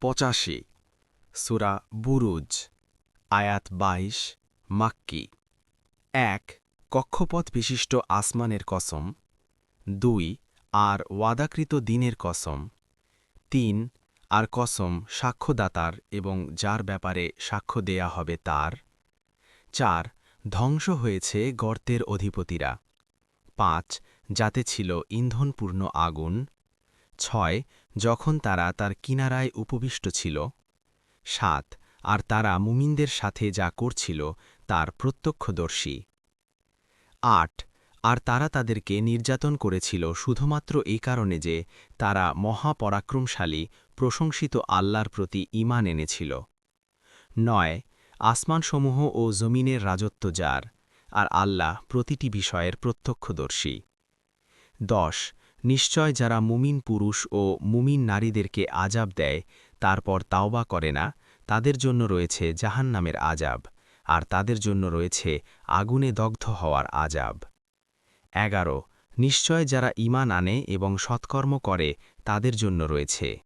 পঁচাশি। সুরা বুরুজ, আয়াত বাইশ, মাক্কি। এক, কক্ষপথ বিশিষ্ট আসমানের কসম। দুই, আর ওয়াদাকৃত দিনের কসম। তিন, আর কসম সাক্ষ্যদাতার এবং যার ব্যাপারে সাক্ষ্য দেয়া হবে তার। চার, ধ্বংস হয়েছে গর্তের অধিপতিরা। পাঁচ, যাতে ছিল ইন্ধনপূর্ণ আগুন। ছয়, যখন তারা তার কিনারায় উপবিষ্ট ছিল। সাত, আর তারা মুমিনদের সাথে যা করছিল, তার প্রত্যক্ষদর্শী। আট, আর তারা তাদেরকে নির্যাতন করেছিল শুধুমাত্র এই কারণে যে তারা মহাপরাক্রমশালী, প্রশংসিত আল্লাহর প্রতি ঈমান এনেছিল। নয়, আসমানসমূহ ও জমিনের রাজত্ব যার, আর আল্লাহ প্রতিটি বিষয়ের প্রত্যক্ষদর্শী। দশ নিশ্চয় যারা মুমিন পুরুষ ও মুমিন নারীদেরকে আজাব দেয়, তারপর তাওবা করে না, তাদের জন্য রয়েছে জাহান নামের আজাব আর তাদের জন্য রয়েছে আগুনে দগ্ধ হওয়ার আজাব এগারো, নিশ্চয় যারা ইমান আনে এবং সৎকর্ম করে, তাদের জন্য রয়েছে